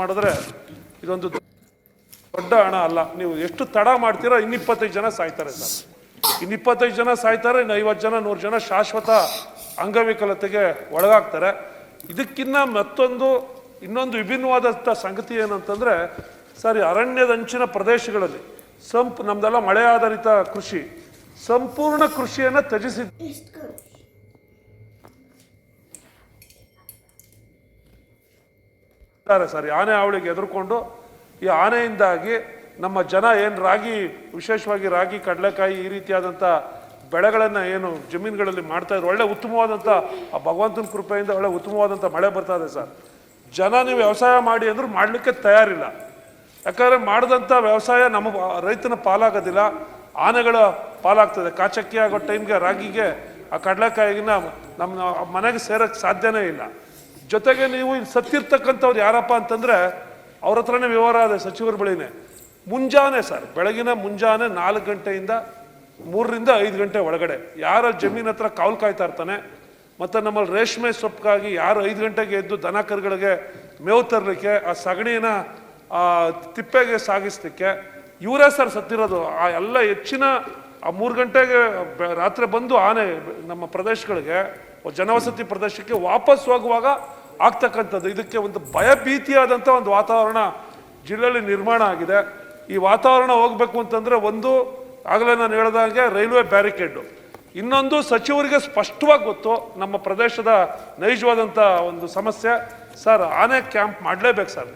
ಮಾಡಿದ್ರೆ ಇದೊಂದು ದೊಡ್ಡ ಹಣ ಅಲ್ಲ. ನೀವು ಎಷ್ಟು ತಡ ಮಾಡ್ತೀರೋ ಇನ್ನಿಪ್ಪತ್ತೈದು ಜನ ಸಾಯ್ತಾರೆ ಸರ್. ಇನ್ನಿಪ್ಪತ್ತೈದು ಜನ ಸಾಯ್ತಾರೆ, ಇನ್ನು ಐವತ್ತು ಜನ, ನೂರು ಜನ ಶಾಶ್ವತ ಅಂಗವಿಕಲತೆಗೆ ಒಳಗಾಗ್ತಾರೆ. ಇದಕ್ಕಿನ್ನ ಮತ್ತೊಂದು, ಇನ್ನೊಂದು ವಿಭಿನ್ನವಾದಂಥ ಸಂಗತಿ ಏನಂತಂದರೆ, ಸರ್ ಅರಣ್ಯದ ಅರಣ್ಯದಂಚಿನ ಪ್ರದೇಶಗಳಲ್ಲಿ ಸಂಪ್ ನಮ್ದೆಲ್ಲ ಮಳೆ ಆಧಾರಿತ ಕೃಷಿ. ಸಂಪೂರ್ಣ ಕೃಷಿಯನ್ನು ತ್ಯಜಿಸಿ ಸರ್ ಆನೆ ಅವಳಿಗೆ ಎದುರುಕೊಂಡು ಈ ಆನೆಯಿಂದಾಗಿ ನಮ್ಮ ಜನ ಏನು ರಾಗಿ, ವಿಶೇಷವಾಗಿ ರಾಗಿ, ಕಡಲೆಕಾಯಿ ಈ ರೀತಿಯಾದಂಥ ಬೆಳೆಗಳನ್ನು ಏನು ಜಮೀನುಗಳಲ್ಲಿ ಮಾಡ್ತಾ ಇದ್ರು. ಒಳ್ಳೆ ಉತ್ತಮವಾದಂಥ ಆ ಭಗವಂತನ ಕೃಪೆಯಿಂದ ಒಳ್ಳೆ ಉತ್ತಮವಾದಂಥ ಮಳೆ ಬರ್ತಾ ಇದೆ ಸರ್. ಜನ ನೀವು ವ್ಯವಸಾಯ ಮಾಡಿ ಅಂದ್ರೆ ಮಾಡಲಿಕ್ಕೆ ತಯಾರಿಲ್ಲ. ಯಾಕಂದರೆ ಮಾಡಿದಂಥ ವ್ಯವಸಾಯ ನಮ್ಮ ರೈತನ ಪಾಲಾಗೋದಿಲ್ಲ. ಆನೆಗಳ ಪಾಲಾಗ್ತದೆ. ಕಾಚಕ್ಕಿ ಆಗೋ ಟೈಮ್ಗೆ ರಾಗಿಗೆ, ಆ ಕಡಲೆಕಾಯಿಗಿನ ನಮ್ಮ ಮನೆಗೆ ಸೇರೋಕ್ಕೆ ಸಾಧ್ಯನೇ ಇಲ್ಲ. ಜೊತೆಗೆ ನೀವು ಇಲ್ಲಿ ಸತ್ತಿರ್ತಕ್ಕಂಥವ್ರು ಯಾರಪ್ಪ ಅಂತಂದ್ರೆ ಅವ್ರ ಹತ್ರನೇ ವ್ಯವಹಾರ ಇದೆ ಸಚಿವರ ಬಳಿನೇ. ಮುಂಜಾನೆ ಸರ್, ಬೆಳಗಿನ ಮುಂಜಾನೆ ನಾಲ್ಕು ಗಂಟೆಯಿಂದ ಮೂರರಿಂದ ಐದು ಗಂಟೆ ಒಳಗಡೆ. ಯಾರ ಜಮೀನ್ ಹತ್ರ ಕಾವಲು ಕಾಯ್ತಾ ಇರ್ತಾನೆ, ಮತ್ತು ನಮ್ಮಲ್ಲಿ ರೇಷ್ಮೆ ಸೊಪ್ಪಿಗಾಗಿ ಯಾರು ಐದು ಗಂಟೆಗೆ ಎದ್ದು ದನ ಕರುಗಳಿಗೆ ಮೇವು ತರಲಿಕ್ಕೆ, ಆ ಸಗಣಿನ ತಿಪ್ಪೆಗೆ ಸಾಗಿಸ್ಲಿಕ್ಕೆ, ಇವರೇ ಸರ್ ಸತ್ತಿರೋದು. ಆ ಎಲ್ಲ ಹೆಚ್ಚಿನ, ಆ ಮೂರು ಗಂಟೆಗೆ ರಾತ್ರಿ ಬಂದು ಆನೆ ನಮ್ಮ ಪ್ರದೇಶಗಳಿಗೆ, ಜನವಸತಿ ಪ್ರದೇಶಕ್ಕೆ ವಾಪಸ್ ಹೋಗುವಾಗ ಆಗ್ತಕ್ಕಂಥದ್ದು. ಇದಕ್ಕೆ ಒಂದು ಭಯಭೀತಿಯಾದಂಥ ಒಂದು ವಾತಾವರಣ ಜಿಲ್ಲೆಯಲ್ಲಿ ನಿರ್ಮಾಣ ಆಗಿದೆ. ಈ ವಾತಾವರಣ ಹೋಗಬೇಕು ಅಂತಂದರೆ ಒಂದು, ಆಗಲೇ ನಾನು ಹೇಳ್ದಂಗೆ ರೈಲ್ವೆ ಬ್ಯಾರಿಕೇಡು ಇನ್ನೊಂದು ಸಚಿವರಿಗೆ ಸ್ಪಷ್ಟವಾಗಿ ಗೊತ್ತು, ನಮ್ಮ ಪ್ರದೇಶದ ನೈಜವಾದಂಥ ಒಂದು ಸಮಸ್ಯೆ, ಸರ್, ಆನೆ ಕ್ಯಾಂಪ್ ಮಾಡಲೇಬೇಕು ಸರ್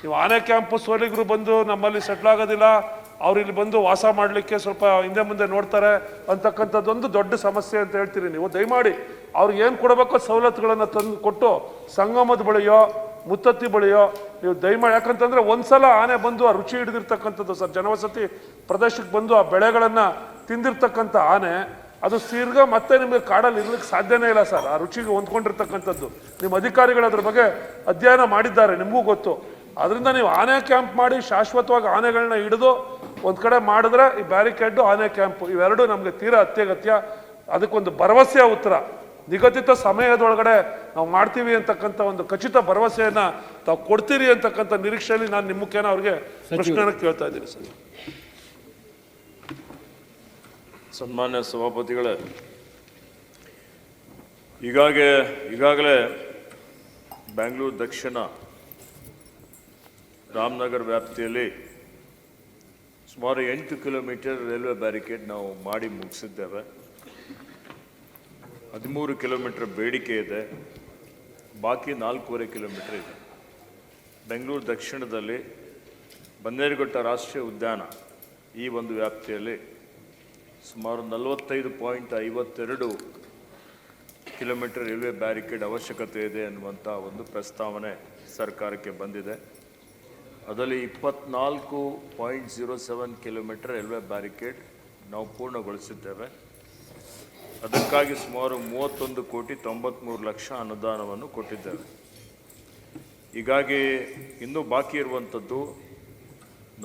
ನೀವು ಆನೆ ಕ್ಯಾಂಪ್ ಸೋಲಿಗರು ಬಂದು ನಮ್ಮಲ್ಲಿ ಸೆಟ್ಲ್ ಆಗೋದಿಲ್ಲ ಅವ್ರು ಇಲ್ಲಿ ಬಂದು ವಾಸ ಮಾಡಲಿಕ್ಕೆ ಸ್ವಲ್ಪ ಹಿಂದೆ ಮುಂದೆ ನೋಡ್ತಾರೆ ಅಂತಕ್ಕಂಥದ್ದೊಂದು ದೊಡ್ಡ ಸಮಸ್ಯೆ ಅಂತ ಹೇಳ್ತೀರಿ ನೀವು. ದಯಮಾಡಿ ಅವ್ರಿಗೆ ಏನು ಕೊಡಬೇಕೋ ಸವಲತ್ತುಗಳನ್ನು ತಂದು ಕೊಟ್ಟು ಸಂಗಮದ ಬಳಿಯೋ, ಮುತ್ತತ್ತಿ ಬಳಿಯೋ ನೀವು ದಯಮಾಡಿ ಒಂದು ಸಲ ಆನೆ ಬಂದು ಆ ರುಚಿ ಹಿಡಿದಿರ್ತಕ್ಕಂಥದ್ದು ಸರ್. ಜನವಸತಿ ಪ್ರದೇಶಕ್ಕೆ ಬಂದು ಆ ಬೆಳೆಗಳನ್ನು ತಿಂದಿರ್ತಕ್ಕಂಥ ಆನೆ, ಅದು ಸೀರ್ಗ ಮತ್ತೆ ನಿಮಗೆ ಕಾಡಲ್ಲಿ ಇರ್ಲಿಕ್ಕೆ ಸಾಧ್ಯನೇ ಇಲ್ಲ ಸರ್. ಆ ರುಚಿಗೆ ಹೊಂದ್ಕೊಂಡಿರ್ತಕ್ಕಂಥದ್ದು. ನಿಮ್ಮ ಅಧಿಕಾರಿಗಳು ಅದ್ರ ಬಗ್ಗೆ ಅಧ್ಯಯನ ಮಾಡಿದ್ದಾರೆ, ನಿಮಗೂ ಗೊತ್ತು. ಅದರಿಂದ ನೀವು ಆನೆ ಕ್ಯಾಂಪ್ ಮಾಡಿ ಶಾಶ್ವತವಾಗಿ ಆನೆಗಳನ್ನ ಹಿಡಿದು ಒಂದ್ ಕಡೆ ಮಾಡಿದ್ರೆ ಈ ಬ್ಯಾರಿಕೇಡ್ ಆನೆ ಕ್ಯಾಂಪ್ ಇವೆರಡು ನಮಗೆ ತೀರಾ ಅತ್ಯಗತ್ಯ. ಅದಕ್ಕೊಂದು ಭರವಸೆಯ ಉತ್ತರ. ನಿಗದಿತ ಸಮಯದೊಳಗಡೆ ನಾವು ಮಾಡ್ತೀವಿ ಅಂತಕ್ಕಂಥ ಒಂದು ಖಚಿತ ಭರವಸೆಯನ್ನ ತಾವು ಕೊಡ್ತೀರಿ ಅಂತಕ್ಕಂಥ ನಿರೀಕ್ಷೆಯಲ್ಲಿ ನಾನು ನಿಮ್ಮ ಮುಖೇನ ಅವ್ರಿಗೆ ಪ್ರಶ್ನೆಯನ್ನು ಕೇಳ್ತಾ ಇದ್ದೀನಿ ಸರ್. ಸನ್ಮಾನ್ಯ ಸಭಾಪತಿಗಳೇ ಈಗಾಗೆ ಈಗಾಗಲೇ ಬ್ಯಾಂಗ್ಳೂರು ದಕ್ಷಿಣ ರಾಮನಗರ ವ್ಯಾಪ್ತಿಯಲ್ಲಿ ಸುಮಾರು ಎಂಟು ಕಿಲೋಮೀಟರ್ ರೈಲ್ವೆ ಬ್ಯಾರಿಕೇಡ್ ನಾವು ಮಾಡಿ ಮುಗಿಸಿದ್ದೇವೆ. ಹದಿಮೂರು ಕಿಲೋಮೀಟರ್ ಬೇಡಿಕೆ ಇದೆ. ಬಾಕಿ ನಾಲ್ಕೂವರೆ ಕಿಲೋಮೀಟರ್ ಇದೆ. ಬೆಂಗಳೂರು ದಕ್ಷಿಣದಲ್ಲಿ ಬನ್ನೇರುಘಟ್ಟ ರಾಷ್ಟ್ರೀಯ ಉದ್ಯಾನ ಈ ಒಂದು ವ್ಯಾಪ್ತಿಯಲ್ಲಿ ಸುಮಾರು ನಲವತ್ತೈದು ಪಾಯಿಂಟ್ ಐವತ್ತೆರಡು ಕಿಲೋಮೀಟರ್ ರೈಲ್ವೆ ಬ್ಯಾರಿಕೇಡ್ ಅವಶ್ಯಕತೆ ಇದೆ ಅನ್ನುವಂಥ ಒಂದು ಪ್ರಸ್ತಾವನೆ ಸರ್ಕಾರಕ್ಕೆ ಬಂದಿದೆ. ಅದರಲ್ಲಿ ಇಪ್ಪತ್ನಾಲ್ಕು point zero seven kilometre railway barricade ನಾವು ಪೂರ್ಣಗೊಳಿಸಿದ್ದೇವೆ. ಅದಕ್ಕಾಗಿ ಸುಮಾರು ಮೂವತ್ತೊಂದು ಕೋಟಿ ತೊಂಬತ್ತ್ಮೂರು ಲಕ್ಷ ಅನುದಾನವನ್ನು ಕೊಟ್ಟಿದ್ದೇವೆ. ಹೀಗಾಗಿ ಇನ್ನೂ ಬಾಕಿ ಇರುವಂಥದ್ದು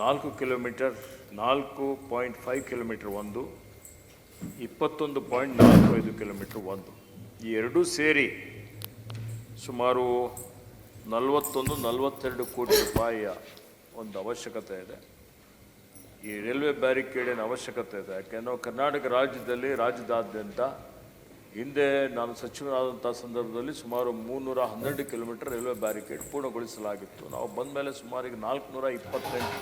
ನಾಲ್ಕು ಕಿಲೋಮೀಟರ್, ನಾಲ್ಕು ಪಾಯಿಂಟ್ ಫೈವ್ ಕಿಲೋಮೀಟರ್ ಒಂದು, ಇಪ್ಪತ್ತೊಂದು ಪಾಯಿಂಟ್ ನಾಲ್ಕು ಐದು ಕಿಲೋಮೀಟರ್ ಒಂದು. ಈ ಎರಡೂ ಸೇರಿ ಸುಮಾರು ನಲವತ್ತೊಂದು, ನಲವತ್ತೆರಡು ಕೋಟಿ ರೂಪಾಯಿಯ ಒಂದು ಅವಶ್ಯಕತೆ ಇದೆ. ಈ ರೈಲ್ವೆ ಬ್ಯಾರಿಕೇಡಿನ ಅವಶ್ಯಕತೆ ಇದೆ. ಯಾಕೆಂದರೆ ಕರ್ನಾಟಕ ರಾಜ್ಯದಲ್ಲಿ ರಾಜ್ಯದಾದ್ಯಂತ ಹಿಂದೆ ನಾನು ಸಚಿವನಾದಂಥ ಸಂದರ್ಭದಲ್ಲಿ ಸುಮಾರು ಮೂನ್ನೂರ ಹನ್ನೆರಡು ಕಿಲೋಮೀಟರ್ ರೈಲ್ವೆ ಬ್ಯಾರಿಕೇಡ್ ಪೂರ್ಣಗೊಳಿಸಲಾಗಿತ್ತು. ನಾವು ಬಂದ ಮೇಲೆ ಸುಮಾರಿಗೆ ನಾಲ್ಕುನೂರ ಇಪ್ಪತ್ತೆಂಟು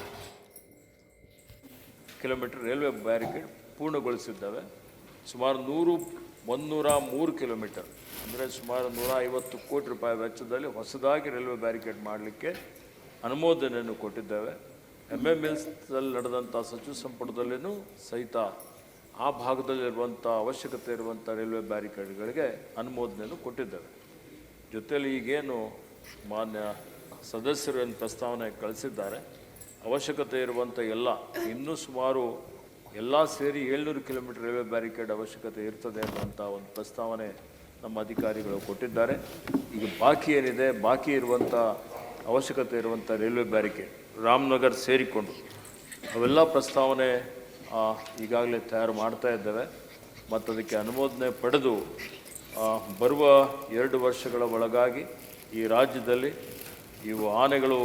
ಕಿಲೋಮೀಟರ್ ರೈಲ್ವೆ ಬ್ಯಾರಿಕೇಡ್ ಪೂರ್ಣಗೊಳಿಸಿದ್ದೇವೆ. ಸುಮಾರು ನೂರು ಒಂದೂರ ಮೂರು ಕಿಲೋಮೀಟರ್ ಅಂದರೆ ಸುಮಾರು ನೂರ ಐವತ್ತು ಕೋಟಿ ರೂಪಾಯಿ ವೆಚ್ಚದಲ್ಲಿ ಹೊಸದಾಗಿ ರೈಲ್ವೆ ಬ್ಯಾರಿಕೇಡ್ ಮಾಡಲಿಕ್ಕೆ ಅನುಮೋದನೆಯನ್ನು ಕೊಟ್ಟಿದ್ದೇವೆ. ಎಂ ಎಂ ಎಲ್ಸ್ದಲ್ಲಿ ನಡೆದಂಥ ಸಚಿವ ಸಂಪುಟದಲ್ಲಿನೂ ಸಹಿತ ಆ ಭಾಗದಲ್ಲಿರುವಂಥ ಅವಶ್ಯಕತೆ ಇರುವಂಥ ರೈಲ್ವೆ ಬ್ಯಾರಿಕೇಡ್ಗಳಿಗೆ ಅನುಮೋದನೆಯನ್ನು ಕೊಟ್ಟಿದ್ದೇವೆ. ಜೊತೆಯಲ್ಲಿ ಈಗೇನು ಮಾನ್ಯ ಸದಸ್ಯರು ಏನು ಪ್ರಸ್ತಾವನೆ ಕಳಿಸಿದ್ದಾರೆ, ಅವಶ್ಯಕತೆ ಇರುವಂಥ ಎಲ್ಲ, ಇನ್ನೂ ಸುಮಾರು ಎಲ್ಲ ಸೇರಿ ಏಳ್ನೂರು ಕಿಲೋಮೀಟರ್ ರೈಲ್ವೆ ಬ್ಯಾರಿಕೇಡ್ ಅವಶ್ಯಕತೆ ಇರ್ತದೆ ಅನ್ನುವಂಥ ಒಂದು ಪ್ರಸ್ತಾವನೆ ನಮ್ಮ ಅಧಿಕಾರಿಗಳು ಕೊಟ್ಟಿದ್ದಾರೆ. ಈಗ ಬಾಕಿ ಏನಿದೆ, ಬಾಕಿ ಇರುವಂಥ ಅವಶ್ಯಕತೆ ಇರುವಂಥ ರೈಲ್ವೆ ಬ್ಯಾರಿಕೇಡ್ ರಾಮನಗರ್ ಸೇರಿಕೊಂಡು ಅವೆಲ್ಲ ಪ್ರಸ್ತಾವನೆ ಈಗಾಗಲೇ ತಯಾರು ಮಾಡ್ತಾ ಇದ್ದೇವೆ. ಮತ್ತು ಅದಕ್ಕೆ ಅನುಮೋದನೆ ಪಡೆದು ಬರುವ ಎರಡು ವರ್ಷಗಳ ಒಳಗಾಗಿ ಈ ರಾಜ್ಯದಲ್ಲಿ ಇವು ಆನೆಗಳು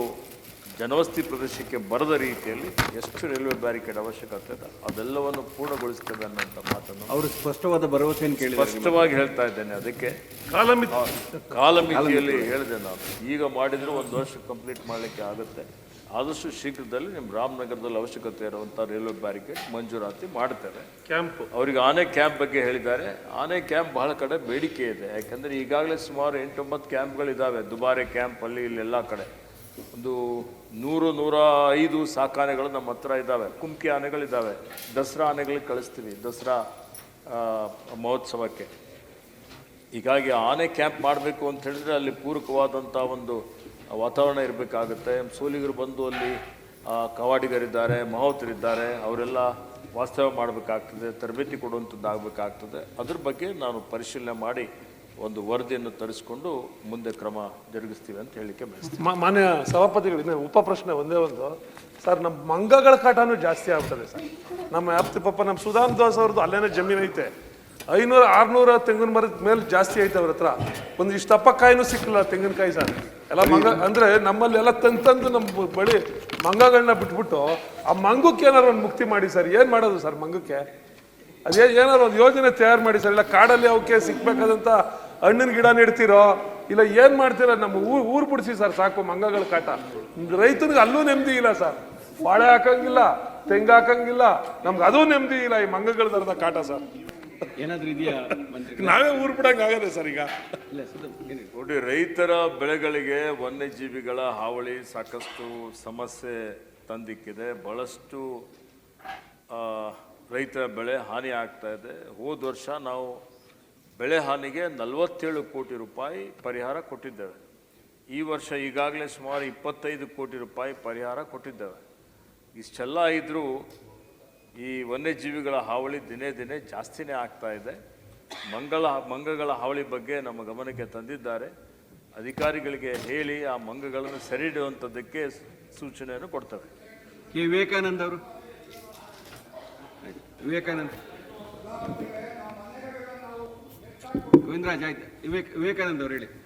ಜನವಸತಿ ಪ್ರದೇಶಕ್ಕೆ ಬರದ ರೀತಿಯಲ್ಲಿ ಎಷ್ಟು ರೈಲ್ವೆ ಬ್ಯಾರಿಕೇಡ್ ಅವಶ್ಯಕತೆ ಇದೆ ಅದೆಲ್ಲವನ್ನು ಪೂರ್ಣಗೊಳಿಸ್ತೇವೆ ಅನ್ನೋಂಥ ಮಾತನ್ನು ಅವರು ಸ್ಪಷ್ಟವಾದ ಭರವಸೆಯನ್ನು ಕೇಳಿ ಸ್ಪಷ್ಟವಾಗಿ ಹೇಳ್ತಾ ಇದ್ದೇನೆ. ಅದಕ್ಕೆ ಕಾಲಮಿತಿ. ಕಾಲಮಿತಿಯಲ್ಲಿ ಹೇಳಿದೆ ನಾನು. ಈಗ ಮಾಡಿದರೆ ಒಂದು ವರ್ಷ ಕಂಪ್ಲೀಟ್ ಮಾಡಲಿಕ್ಕೆ ಆಗುತ್ತೆ. ಆದಷ್ಟು ಶೀಘ್ರದಲ್ಲಿ ನಿಮ್ಮ ರಾಮನಗರದಲ್ಲಿ ಅವಶ್ಯಕತೆ ಇರುವಂಥ ರೈಲ್ವೆ ಬ್ಯಾರಿಕೇಡ್ ಮಂಜೂರಾತಿ ಮಾಡ್ತೇವೆ. ಕ್ಯಾಂಪ್. ಅವರಿಗೆ ಆನೆ ಕ್ಯಾಂಪ್ ಬಗ್ಗೆ ಹೇಳಿದ್ದಾರೆ. ಆನೆ ಕ್ಯಾಂಪ್ ಬಹಳ ಕಡೆ ಬೇಡಿಕೆ ಇದೆ. ಯಾಕೆಂದರೆ ಈಗಾಗಲೇ ಸುಮಾರು ಎಂಟೊಂಬತ್ತು ಕ್ಯಾಂಪ್ಗಳಿದ್ದಾವೆ ದುಬಾರೆ ಕ್ಯಾಂಪ್ ಅಲ್ಲಿ ಇಲ್ಲೆಲ್ಲ ಕಡೆ. ಒಂದು ನೂರು, ನೂರ ಐದು ಸಾಕಾನೆಗಳು ನಮ್ಮ ಹತ್ರ ಇದ್ದಾವೆ. ಕುಮ್ಕಿ ಆನೆಗಳಿದ್ದಾವೆ. ದಸರಾ ಆನೆಗಳಿಗೆ ಕಳಿಸ್ತೀವಿ ದಸರಾ ಮಹೋತ್ಸವಕ್ಕೆ. ಹೀಗಾಗಿ ಆನೆ ಕ್ಯಾಂಪ್ ಮಾಡಬೇಕು ಅಂತ ಹೇಳಿದ್ರೆ ಅಲ್ಲಿ ಪೂರಕವಾದಂಥ ಒಂದು ವಾತಾವರಣ ಇರಬೇಕಾಗುತ್ತೆ. ಸೋಲಿಗರು ಬಂದು ಅಲ್ಲಿ ಕವಾಡಿಗರಿದ್ದಾರೆ, ಮಹೋತರಿದ್ದಾರೆ. ಅವರೆಲ್ಲ ವಾಸ್ತವ ಮಾಡಬೇಕಾಗ್ತದೆ, ತರಬೇತಿ ಕೊಡುವಂಥದ್ದು ಆಗಬೇಕಾಗ್ತದೆ ಅದ್ರ ಬಗ್ಗೆ ನಾನು ಪರಿಶೀಲನೆ ಮಾಡಿ ಒಂದು ವರದಿಯನ್ನು ತರಿಸ್ಕೊಂಡು ಮುಂದೆ ಕ್ರಮ ಜರುಗಿಸ್ತೀವಿ ಅಂತ ಹೇಳಿಕೆ ಬಯಸ್ತೀವಿ. ಮಾನ್ಯ ಸಭಾಪತಿಗಳಿಂದ ಉಪ ಪ್ರಶ್ನೆ ಒಂದೇ ಒಂದು. ಸರ್, ನಮ್ಮ ಮಂಗಗಳ ಕಾಟನೂ ಜಾಸ್ತಿ ಆಗ್ತದೆ ಸರ್. ನಮ್ಮ ಆಪ್ತಿ ಪಾಪ, ನಮ್ಮ ಸುಧಾಮ್ ದಾಸ್ ಅವ್ರದ್ದು ಅಲ್ಲೇನೇ ಜಮೀನು ಐತೆ. ಐನೂರ ಆರ್ನೂರ ತೆಂಗಿನ ಮರದ ಮೇಲೆ ಜಾಸ್ತಿ ಐತೆ ಅವ್ರ ಹತ್ರ. ಒಂದು ಇಷ್ಟಪ್ಪ ಕಾಯಿನೂ ಸಿಕ್ಕಿಲ್ಲ ತೆಂಗಿನಕಾಯಿ ಸರ್. ಎಲ್ಲ ಮಂಗ ಅಂದರೆ ನಮ್ಮಲ್ಲಿ ಎಲ್ಲ ತಂದು ತಂದು ನಮ್ಮ ಬಳಿ ಮಂಗಗಳನ್ನ ಬಿಟ್ಬಿಟ್ಟು ಆ ಮಂಗಕ್ಕೆ ಏನಾದ್ರು ಒಂದು ಮುಕ್ತಿ ಮಾಡಿ ಸರ್. ಏನು ಮಾಡೋದು ಸರ್ ಮಂಗಕ್ಕೆ? ಅದೇ ಏನಾದ್ರು ಒಂದು ಯೋಜನೆ ತಯಾರು ಮಾಡಿ ಸರ್. ಇಲ್ಲ, ಕಾಡಲ್ಲಿ ಅವಕ್ಕೆ ಸಿಕ್ಬೇಕಾದಂತ ಹಣ್ಣಿನ ಗಿಡ ನೆಡ್ತೀರೋ? ಇಲ್ಲ ಏನ್ ಮಾಡ್ತೀರ? ನಮ್ಮ ಊರ್ ಊರ್ ಬಿಡಿಸಿ ಸರ್ ಸಾಕು ಮಂಗಗಳ ಕಾಟ. ರೈತನಿಗೆ ಅಲ್ಲೂ ನೆಮ್ಮದಿ ಇಲ್ಲ ಸರ್. ಬಾಳೆ ಹಾಕಂಗಿಲ್ಲ ತೆಂಗು ಹಾಕಂಗಿಲ್ಲ ನಮ್ಗೆ ಅದೂ ನೆಮ್ಮದಿ ಇಲ್ಲ ಈ ಮಂಗಗಳ ದರದ ಕಾಟ ಸರ್. ಏನಾದ್ರೂ ಇದೆಯಾ ಮಂತ್ರಿ? ನಾವೇ ಊರ್ ಬಿಡಂಗ ಆಗದೆ ಸರ್ ಈಗ. ನೋಡಿ ರೈತರ ಬೆಳೆಗಳಿಗೆ ವನ್ಯಜೀವಿಗಳ ಹಾವಳಿ ಸಾಕಷ್ಟು ಸಮಸ್ಯೆ ತಂದಿಕ್ಕಿದೆ. ಬಹಳಷ್ಟು ಆ, ರೈತರ ಬೆಳೆ ಹಾನಿ ಆಗ್ತಾ ಇದೆ. ಹೋದ ವರ್ಷ ನಾವು ಬೆಳೆ ಹಾನಿಗೆ ನಲವತ್ತೇಳು ಕೋಟಿ ರೂಪಾಯಿ ಪರಿಹಾರ ಕೊಟ್ಟಿದ್ದೇವೆ. ಈ ವರ್ಷ ಈಗಾಗಲೇ ಸುಮಾರು ಇಪ್ಪತ್ತೈದು ಕೋಟಿ ರೂಪಾಯಿ ಪರಿಹಾರ ಕೊಟ್ಟಿದ್ದೇವೆ. ಇಷ್ಟೆಲ್ಲ ಇದ್ದರೂ ಈ ವನ್ಯಜೀವಿಗಳ ಹಾವಳಿ ದಿನೇ ದಿನೇ ಜಾಸ್ತಿನೇ ಆಗ್ತಾ ಇದೆ. ಮಂಗಳ, ಮಂಗಗಳ ಹಾವಳಿ ಬಗ್ಗೆ ನಮ್ಮ ಗಮನಕ್ಕೆ ತಂದಿದ್ದಾರೆ. ಅಧಿಕಾರಿಗಳಿಗೆ ಹೇಳಿ ಆ ಮಂಗಗಳನ್ನು ಸರಿ ಹಿಡಿಯುವಂಥದ್ದಕ್ಕೆ ಸೂಚನೆಯನ್ನು ಕೊಡ್ತವೆ. ವಿವೇಕಾನಂದ ಅವರು. ವಿವೇಕಾನಂದ್. ಗೋವಿಂದರಾಜ್ ಆಯ್ತು. ವಿವೇಕ್ ವಿವೇಕಾನಂದ್ ಅವ್ರು ಹೇಳಿ.